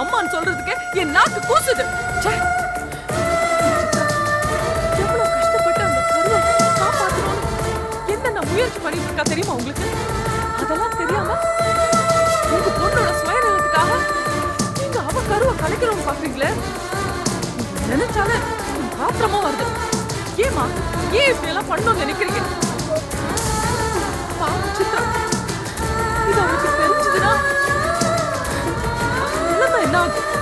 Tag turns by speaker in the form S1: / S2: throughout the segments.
S1: அம்மான்னு சொல்றதுக்கு என் நாக்கு கூசுது. ச்சே. எவ்வளவு கஷ்டப்பட்டு அந்த கருவை என்னென்ன முயற்சி பண்ணிட்டு இருக்கா தெரியுமா உங்களுக்கு? அதெல்லாம் தெரியாம உங்க பொண்ணோட சுயநலத்துக்காக நீங்க அவ கருவை கலைக்கிறவங்க பாக்குறீங்களே? இது நினைச்சாலே ஆத்திரமா வருது. ஏமா ஏன் இப்படி எல்லாம் பண்ணணும்னு நினைக்கிறீங்க? பாவம் சித்ரா இது அவனுக்கு தெரிஞ்சதுன்னா Bak.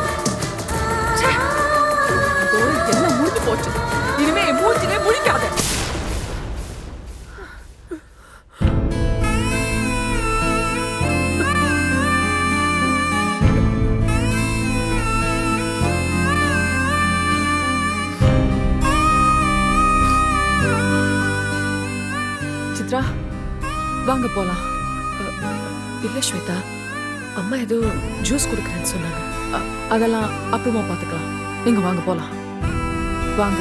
S1: அதெல்லாம் அப்புறமா பார்த்துக்கலாம். நீங்க வாங்க போலாம். வாங்க.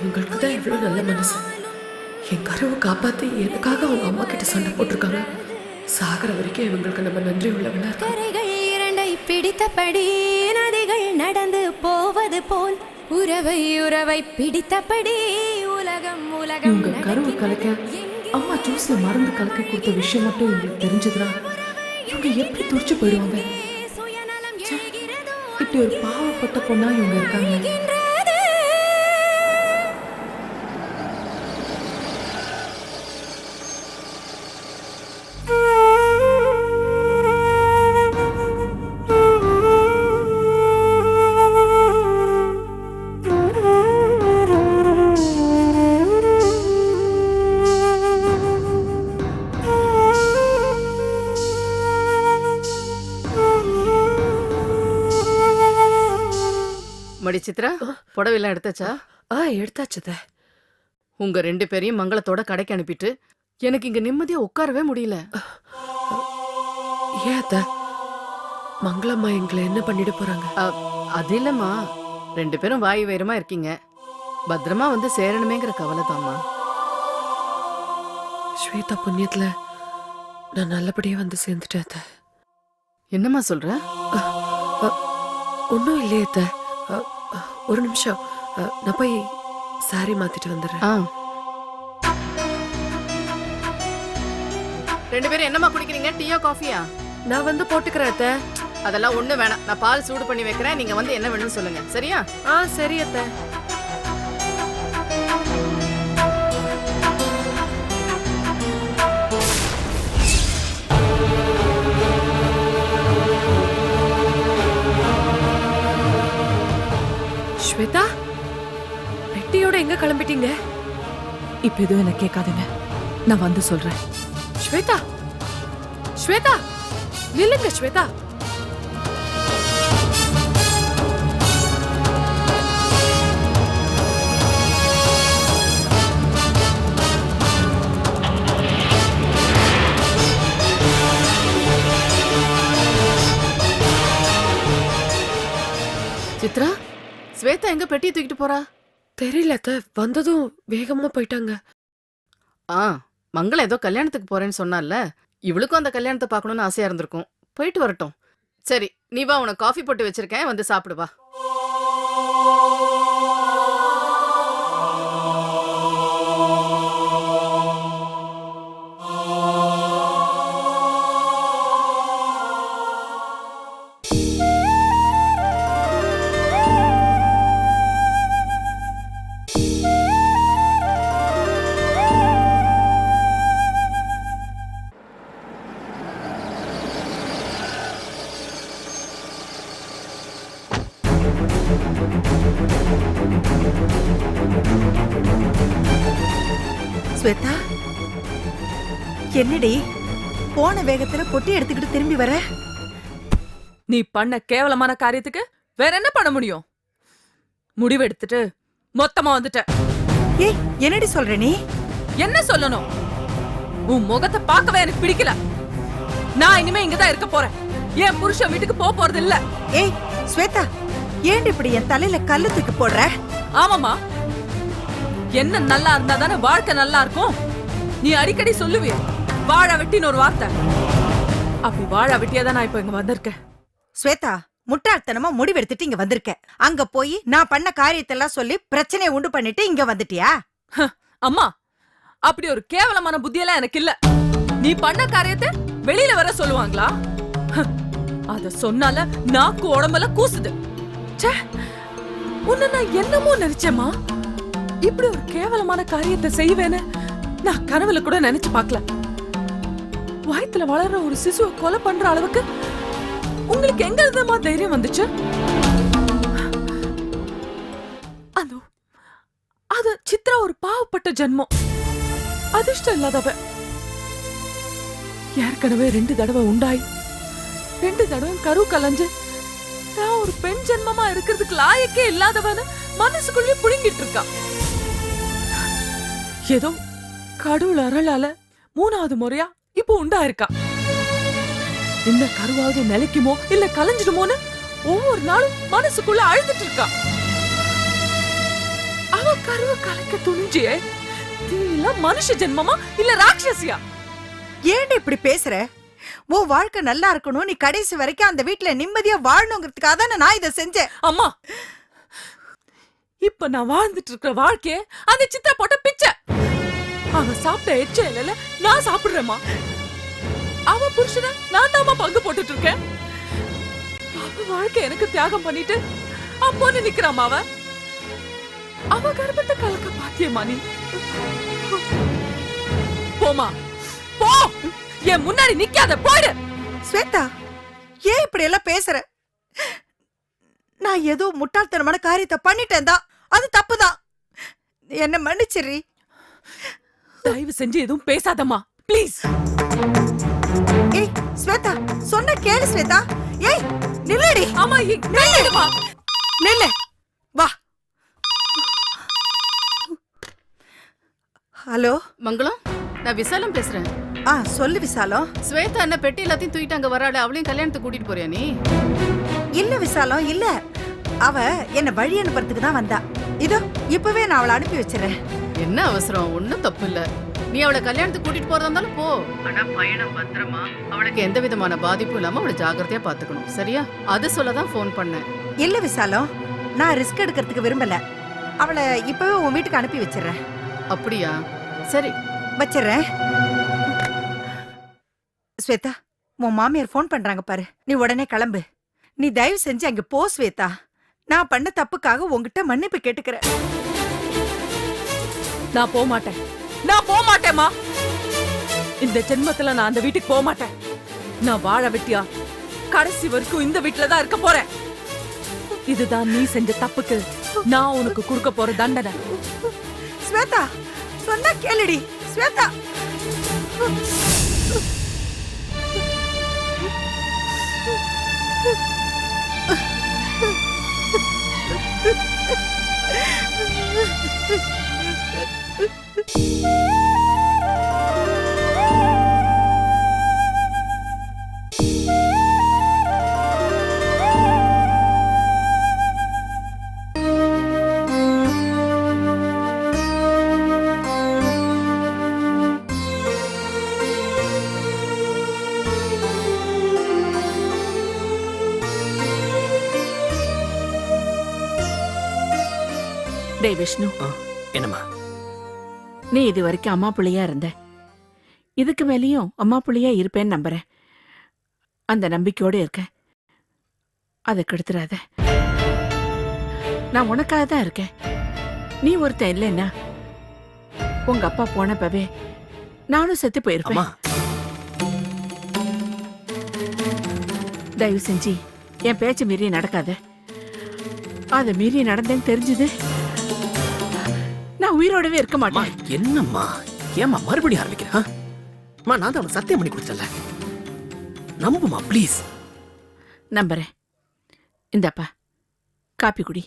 S2: இவங்களுக்கு தான் எவ்வளவு நல்ல மனசு. என் கருவை காப்பாத்தி எனக்காக அவங்க அம்மா கிட்ட சண்டை போட்டிருக்காங்க. சாகர வரைக்கும் இவங்களுக்கு நம்ம நன்றி உள்ளவனா
S3: கரைகள் இரண்டை பிடித்தபடி நதிகள் நடந்து போவது போல் உறவை உறவை பிடித்தபடி உலகம் உலகம்
S2: இவங்க கருவை. கலைக்க அம்மா ஜூஸ்ல மருந்து கலக்கி கொடுத்த விஷயம் மட்டும் இவங்களுக்கு தெரிஞ்சதுன்னா இவங்க எப்படி துடிச்சு போயிடுவாங்க? இப்படி ஒரு பாவப்பட்ட பொண்ணா இவங்க இருக்காங்க.
S4: மடி சித்ரா புடவைலாம் எடுத்தாச்சா?
S2: ஆ எடுத்தாச்சுத.
S4: உங்க ரெண்டு பேரையும் மங்களத்தோட கடைக்கு அனுப்பிட்டு எனக்கு இங்க நிம்மதியா உட்காரவே முடியல.
S2: ஏன் அத்த? மங்களம்மா எங்களை என்ன பண்ணிட போறாங்க?
S4: அ, அது இல்லம்மா. ரெண்டு பேரும் வாய் வேறுமா இருக்கீங்க. பத்திரமா வந்து சேரணுமேங்கிற கவலை தாம்மா.
S2: ஸ்வேதா புண்ணியத்துல நான் நல்லபடியா வந்து சேர்ந்துட்டேன் அத்த.
S4: என்னம்மா சொல்ற?
S2: ஒன்றும் இல்லையே அத்த. அ, ஒரு நிமிஷம். நான் போய் சாரி மாத்திட்டு வந்துடுறேன்.
S4: ஆ. ரெண்டு பேரும் என்னம்மா குடிக்கிறீங்க? டீயா காஃபியா?
S2: நான் வந்து போட்டுக்கிறேன் அத்த.
S4: அதெல்லாம் ஒண்ணு வேணாம். நான் பால் சூடு பண்ணி வைக்கிறேன். நீங்க வந்து என்ன வேணும்னு சொல்லுங்க. சரியா?
S2: ஆ சரி அத்த. ஸ்வேதா? பெட்டியோட எங்க கிளம்பிட்டீங்க?
S1: இப்ப எதுவும் என்ன கேட்காதீங்க. நான் வந்து சொல்றேன்.
S2: ஸ்வேதா? ஸ்வேதா? நில்லுங்க ஸ்வேதா.
S4: சித்ரா? ஸ்வேதா எங்க பெட்டியை தூக்கிட்டு போறா?
S2: தெரியல அத்த. வந்ததும் வேகமா போயிட்டாங்க.
S4: ஆ மங்களம் ஏதோ கல்யாணத்துக்கு போறேன்னு சொன்னால இவளுக்கும் அந்த கல்யாணத்தை பார்க்கணும்னு ஆசையா இருந்திருக்கும். போயிட்டு வரட்டும். சரி நீ வா உனக்கு காஃபி போட்டு வச்சிருக்கேன். வந்து சாப்பிடு
S5: என்னடி? போன வேகத்துல பொட்டி எடுத்துக்கிட்டு திரும்பி வர?
S1: நீ பண்ண கேவலமான காரியத்துக்கு வேற என்ன பண்ண முடியும்? முடிவெடுத்துட்டு மொத்தமா வந்துட்ட.
S5: ஏய் என்னடி சொல்ற நீ?
S1: என்ன சொல்லணும்? உன் முகத்தை பார்க்கவே எனக்கு பிடிக்கல. நான் இனிமே இங்கதான் இருக்க போறேன். என் புருஷன் வீட்டுக்கு போக போறது இல்ல
S5: ஏய் ஸ்வேதா ஏன்டி இப்படி என் தலையில கல்லு தூக்கி போடுற?
S1: ஆமாமா என்ன நல்லா இருந்தா தானே வாழ்க்கை நல்லா இருக்கும்? நீ அடிக்கடி சொல்லுவிய வாழ வெட்டின்னு ஒரு வார்த்தை. அப்படி வாழ வெட்டியா தான் நான் இப்ப இங்க வந்திருக்கேன்.
S5: ஸ்வேதா முட்டாள்தனமா முடிவெடுத்துட்டு இங்க வந்திருக்க அங்க போய் நான் பண்ண காரியத்தெல்லாம் சொல்லி பிரச்சனையை உண்டு பண்ணிட்டு இங்க வந்துட்டியா?
S1: அம்மா அப்படி ஒரு கேவலமான புத்தியெல்லாம் எனக்கு இல்ல. நீ பண்ண காரியத்தை வெளியில வர சொல்லுவாங்களா? அத சொன்னால நாக்கு உடம்பெல்லாம் கூசுது. ச்சே உன்னை நான் என்னமோ நினைச்சேம்மா. இப்படி ஒரு கேவலமான காரியத்தை செய்வேன்னு நான் கனவுல கூட நினைச்சு பார்க்கல. வயத்துல வளர்ற ஒரு சிசுவை கொலை பண்ற அளவுக்கு உங்களுக்கு எங்க இருந்தமா தைரியம் வந்துச்சு? அது அது சித்ரா ஒரு பாவப்பட்ட ஜென்மம். அதிர்ஷ்டம் இல்லாதவ. ஏற்கனவே ரெண்டு தடவை உண்டாய். ரெண்டு தடவை கரு கலைஞ்சு நான் ஒரு பெண் ஜென்மமா இருக்கிறதுக்கு லாயக்கே இல்லாதவன மனசுக்குள்ளே புடுங்கிட்டு இருக்கான் ஏதோ கடவுள் அருளால மூணாவது முறையா இப்போ உண்டா இருக்கா? இந்த கருவாவது நிலைக்குமோ இல்ல கலைஞ்சிடுமோன்னு ஒவ்வொரு நாளும் மனசுக்குள்ள அழுதுட்டு இருக்கா? அவ கருவ கலைக்க துணிஞ்சியே இல்ல மனுஷ ஜென்மமா இல்ல ராட்சசியா?
S5: ஏன்டி இப்படி பேசுற? உன் வாழ்க்கை நல்லா இருக்கணும் நீ கடைசி வரைக்கும் அந்த வீட்ல நிம்மதியா வாழணுங்கிறதுக்காக தானே நான் இதை செஞ்சேன்.
S1: அம்மா! இப்ப நான் வாழ்ந்துட்டு இருக்கிற வாழ்க்கைய அந்த சித்தா போட்ட பிச்சை! அவ சாப்பிட்ட எச்சையில நான் சாப்பிடுறேம்மா. அவ புருஷன நான் தாமா பங்கு போட்டுட்டு இருக்கேன் அவ வாழ்க்கை எனக்கு தியாகம் பண்ணிட்டு அப்போன்னு நிக்கிறாமா அவ. அவ கர்ப்பத்தை கலக்க பாத்தியம்மா நீ. போமா போ. என் முன்னாடி நிக்காத போயிடு.
S5: ஸ்வேதா ஏன் இப்படி எல்லாம் பேசுற? நான் ஏதோ முட்டாள்தனமான காரியத்தை பண்ணிட்டேன் தான் அது தப்புதான். என்ன மன்னிச்சிரி.
S1: தயவு செஞ்சு எதுவும் பேசாதம்மா. ப்ளீஸ்
S5: ஏய் ஸ்வேதா சொன்ன கேளு ஸ்வேதா. ஏய் நில்லடி.
S1: ஆமா நில்லுமா.
S5: நில்லு. வா. ஹலோ?
S4: மங்களம் நான் விசாலம் பேசுறேன்.
S5: ஆ சொல்லு விசாலம்.
S4: ஸ்வேதா என்ன பெட்டி எல்லாத்தையும் தூக்கிட்டு அங்க வராளே அவளையும் கல்யாணத்துக்கு கூட்டிட்டு போறியா நீ?
S5: இல்ல விசாலம் இல்ல. அவ என்ன வழி அனுப்புறதுக்கு தான் வந்தா. இதோ இப்பவே நான் அவளை அனுப்பி வச்சிடறேன்.
S4: என்ன அவசரம்? ஒண்ணும் தப்பு இல்ல நீ அவளை கல்யாணத்துக்கு கூட்டிட்டு போறதா இருந்தாலும் போ. ஆனா பயணம் பத்திரமா. அவளுக்கு எந்த விதமான பாதிப்பும் இல்லாம அவளை ஜாக்கிரதையா பாத்துக்கணும். சரியா? அது சொல்லதான் ஃபோன் பண்ணேன்.
S5: இல்ல விசாலம் நான் ரிஸ்க் எடுக்கிறதுக்கு விரும்பல. அவளை இப்பவே உன் வீட்டுக்கு அனுப்பி வச்சிடுறேன்.
S4: அப்படியா? சரி.
S5: வச்சிடுறேன். ஸ்வேதா உன் மாமியார் ஃபோன் பண்றாங்க பாரு. நீ உடனே கிளம்பு. நீ தயவு செஞ்சு அங்க போ ஸ்வேதா. நான் பண்ண தப்புக்காக உன்கிட்ட மன்னிப்பு கேட்டுக்கிறேன்.
S1: நான் போக மாட்டேன் நான் போக மாட்டேம்மா இந்த ஜென்மத்துல நான் அந்த வீட்டுக்கு போக மாட்டேன் நான் வாழ வெட்டியா? கடைசி வரைக்கும் இந்த வீட்டுல தான் இருக்க போறேன். இதுதான் நீ செஞ்ச தப்புக்கு நான் உனக்கு கொடுக்க போற தண்டனை.
S5: ஸ்வேதா சொன்னா கேளுடி. ஸ்வேதா.
S6: டேய் விஷ்ணு.
S7: என்னம்மா?
S6: நீ இது வரைக்கும் அம்மா புள்ளையா இருந்த. இதுக்கு மேலேயும் அம்மா புள்ளையா இருப்பேன்னு நம்புறேன். அந்த நம்பிக்கையோட இருக்கேன் அதை கெடுத்துறாத. நான் உனக்காக தான் இருக்கேன். நீ ஒருத்தன் இல்லைன்னா உங்க அப்பா போனப்பவே நானும் செத்து போயிருப்பேன். தயவு செஞ்சு என் பேச்ச மீறி நடக்காத. அதை மீறி நடந்தேன்னு தெரிஞ்சது. உயிரோடவே இருக்க மாட்டேன்.
S7: என்னம்மா? ஏம்மா மறுபடியும் ஆரம்பிக்கிற ஆ? அம்மா நான் தான் உனக்கு சத்தியம் பண்ணி கொடுத்தல நம்புமா ப்ளீஸ்
S6: நம்புறேன். இந்தாப்பா காப்பி குடி.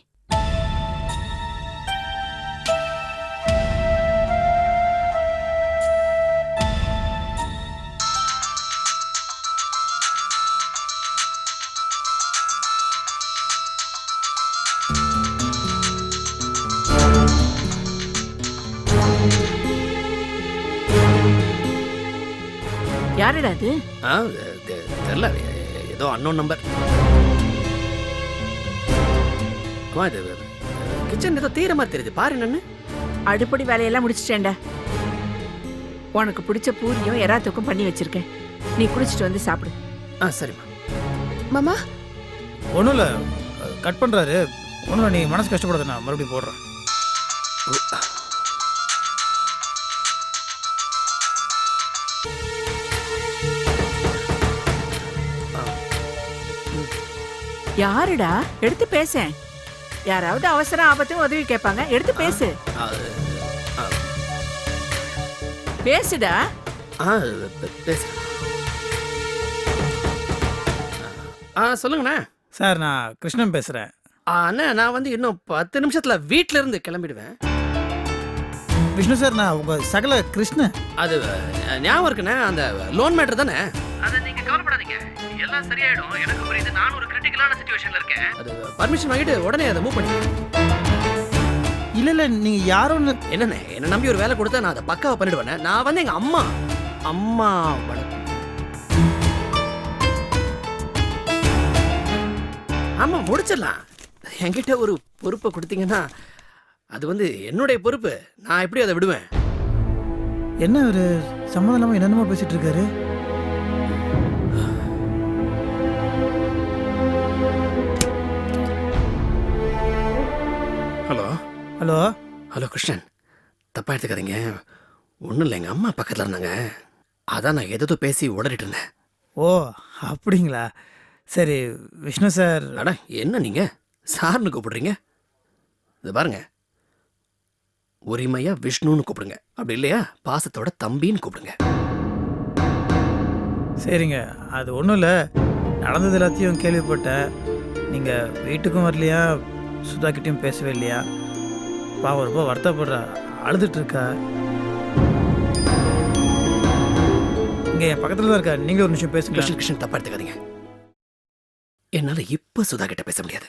S6: யாருடா அது
S7: ஆ தெ- தெரியல ஏதோ அன்னோன் நம்பர் அம்மா இது கிச்சன் ஏதோ தீர மாதிரி தெரியுது. பாரு என்னன்னு.
S6: அடுப்படி வேலையெல்லாம் முடிச்சிட்டேன்டா. உனக்கு பிடிச்ச பூரியும் எறாத்துக்கும் பண்ணி வச்சிருக்கேன். நீ குடிச்சிட்டு வந்து சாப்பிடு.
S7: ஆ சரிம்மா.
S3: மாமா?
S8: ஒன்றும் இல்லை. கட் பண்ணுறாரு ஒன்றும் நீ மனசு கஷ்டப்படாத நான் மறுபடியும் போடுறேன்.
S6: யாருடா? எடுத்து பேசேன். யாராவது அவசரம் ஆபத்தும் உதவி கேட்பாங்க. எடுத்து பேசு. பேசுடா.
S7: ஆ சொல்லுங்கண்ணே.
S8: சார் நான் கிருஷ்ணன் பேசுகிறேன்
S7: அண்ணே நான் வந்து இன்னும் பத்து நிமிஷத்துல வீட்ல இருந்து கிளம்பிடுவேன்.
S8: விஷ்ணு சார் நான் உங்கள் சகல கிருஷ்ணன்.
S7: அது ஞாபகம் இருக்குண்ணே. அந்த லோன் மேட்டர் தானே? அதை நீங்க கவலைப்படாதீங்க. எல்லாம் சரியாயிடும். எனக்கு புரியுது. நான் ஒரு கிரிட்டிக்கலான சுச்சுவேஷன்ல இருக்கேன். அது பர்மிஷன் வாங்கிட்டு உடனே அதை மூவ் பண்ணி
S8: இல்லை இல்லை நீங்கள் யாரும்
S7: என்னண்ணே? என்ன நம்பி ஒரு வேலை கொடுத்தா நான் அதை பக்காவா பண்ணிடுவேன் நான் வந்து எங்க அம்மா. அம்மா ஆமா முடிச்சிடலாம். என்கிட்ட ஒரு பொறுப்பை கொடுத்தீங்கன்னா அது வந்து என்னுடைய பொறுப்பு. நான் எப்படி அதை விடுவேன்.
S8: என்ன ஒரு சம்மந்தம் இல்லாமல் என்னென்னமோ பேசிகிட்டு இருக்காரு.
S7: ஹலோ?
S8: ஹலோ
S7: கிருஷ்ணன். தப்பா எடுத்துக்காதீங்க. ஒன்றும் இல்லை எங்கள் அம்மா பக்கத்தில் இருந்தாங்க. அதான் நான் எதோ பேசி உடறிட்டு இருந்தேன்.
S8: ஓ அப்படிங்களா? சரி விஷ்ணு சார்.
S7: அட என்ன நீங்கள் சார்னு கூப்பிடுறீங்க? இது பாருங்க. உரிமையா விஷ்ணுன்னு கூப்பிடுங்க. அப்படி இல்லையா? பாசத்தோட தம்பின்னு கூப்பிடுங்க.
S8: சரிங்க அது ஒன்றும் இல்லை. நடந்தது எல்லாத்தையும் கேள்விப்பட்டேன். நீங்கள் வீட்டுக்கும் வரலையா? சுதாக்கிட்டையும் பேசவே இல்லையா? பாவம் ரொம்ப வருத்தப்படுறா. அழுதுட்டு இருக்கா இங்கே என் பக்கத்தில் தான் இருக்கா. நீங்கள் ஒரு நிமிஷம் பேசுங்க.
S7: கிருஷ்ணன் கிருஷ்ணன் தப்பா எடுத்துக்காதீங்க. என்னால் இப்போ சுதா கிட்ட பேச முடியாது.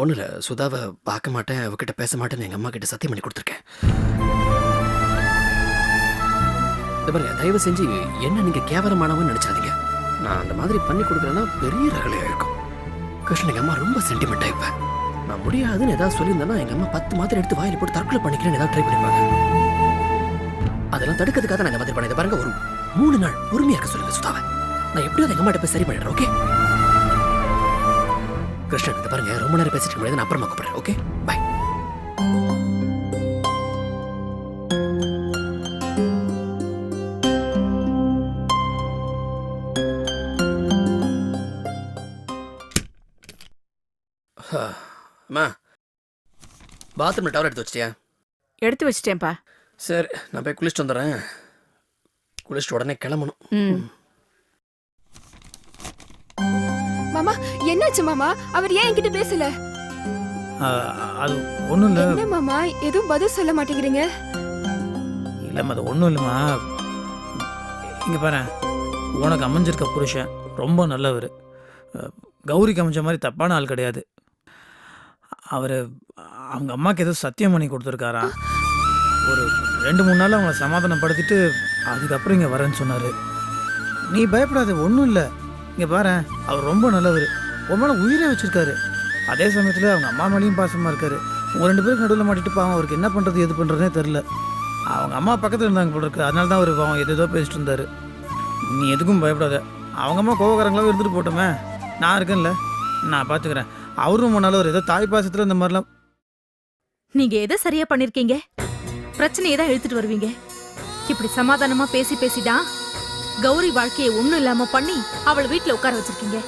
S7: ஒன்றும் இல்லை சுதாவை பார்க்க மாட்டேன் அவகிட்ட பேச மாட்டேன்னு எங்கள் அம்மா கிட்ட சத்தியம் பண்ணி கொடுத்துருக்கேன். பாருங்க தயவு செஞ்சு என்ன நீங்க கேவலமானவன்னு நினைச்சாதீங்க நான் அந்த மாதிரி பண்ணி கொடுக்குறேன்னா பெரிய ரகலையா இருக்கும். கிருஷ்ணன் எங்க அம்மா ரொம்ப சென்டிமெண்டா ஆகிப்பேன் நான் முடியாதுன்னு ஏதாவது சொல்லியிருந்தேன்னா எங்க அம்மா பத்து மாத்திரை எடுத்து வாயில போட்டு தற்கொலை பண்ணிக்கிறேன்னு ஏதாவது ட்ரை பண்ணிருப்பாங்க. அதெல்லாம் தடுக்கிறதுக்காக நான் இந்த மாதிரி பண்ணேன். பாருங்க ஒரு மூணு நாள் பொறுமையா இருக்க சொல்லுங்க சுதாவை. நான் எப்படியாவது எங்க அம்மாட்ட போய் சரி பண்ணிடுறேன் ஓகே கிருஷ்ணன் பாருங்க ரொம்ப நேரம் பேசிட்டு முடியாது நான் அப்புறமா கூப்பிடுறேன் ஓகே பை பாத்ரூம்ல டவர் எடுத்து வச்சிட்டியா?
S6: எடுத்து வச்சிட்டேன்ப்பா.
S7: சரி நான் போய் குளிச்சுட்டு வந்துடுறேன். குளிச்சுட்டு உடனே கிளம்பணும்.
S6: ம்.
S3: மாமா என்னாச்சு மாமா? அவர் ஏன் என்கிட்ட பேசல?
S8: அது ஒன்றும் இல்லை.
S3: என்ன மாமா எதுவும் பதில் சொல்ல மாட்டேங்கிறீங்க?
S8: இல்லைம்மா அது ஒன்றும் இல்லைம்மா. இங்கே பாரு உனக்கு அமைஞ்சிருக்க புருஷன் ரொம்ப நல்லவர். கௌரிக்கு அமைஞ்ச மாதிரி தப்பான ஆள் கிடையாது. அவர் அவங்க அம்மாவுக்கு ஏதோ சத்தியம் பண்ணி கொடுத்துருக்காராம் ஒரு ரெண்டு மூணு நாள் அவங்கள சமாதானப்படுத்திட்டு அதுக்கப்புறம் இங்கே வரேன்னு சொன்னார். நீ பயப்படாத ஒன்றும் இல்லை. இங்கே பாரு அவர் ரொம்ப நல்லவர். ரொம்ப உயிரே வச்சுருக்காரு. அதே சமயத்தில் அவங்க அம்மா மேலேயும் பாசமாக இருக்கார். உங்கள் ரெண்டு பேருக்கு நடுவில் மாட்டிட்டு பாவம் அவருக்கு என்ன பண்ணுறது எது பண்ணுறதுனே தெரில அவங்க அம்மா பக்கத்தில் இருந்தாங்க போல இருக்கு. அதனால தான் அவர் பாவம் எது ஏதோ பேசிட்டு இருந்தார். நீ எதுக்கும் பயப்படாத. அவங்க அம்மா கோவக்காரங்களாவே இருந்துட்டு போட்டோமே. நான் இருக்கேன்ல. நான் பார்த்துக்கிறேன் அவரும் ரொம்ப ஒரு ஏதோ தாய் பாசத்துல இந்த மாதிரிலாம்
S9: நீங்க எதை சரியா பண்ணிருக்கீங்க? பிரச்சனையை தான் இழுத்துட்டு வருவீங்க. இப்படி சமாதானமா பேசி பேசிதான் கௌரி வாழ்க்கையை ஒண்ணும் இல்லாம பண்ணி அவளை வீட்டுல உட்கார வச்சிருக்கீங்க.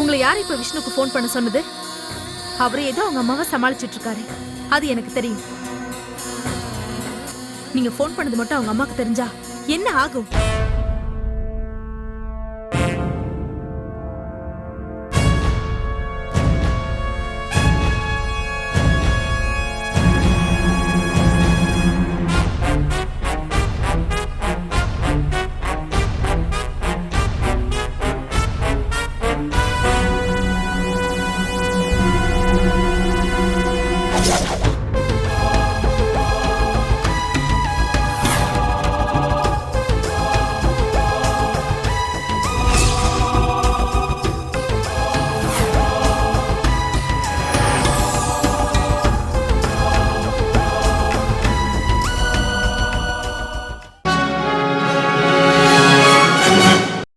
S9: உங்களை யார் இப்ப விஷ்ணுக்கு ஃபோன் பண்ண சொன்னது? அவரு ஏதோ அவங்க அம்மாவை சமாளிச்சிட்டு இருக்காரு அது எனக்கு தெரியும். நீங்க ஃபோன் பண்ணது மட்டும் அவங்க அம்மாக்கு தெரிஞ்சா என்ன ஆகும்?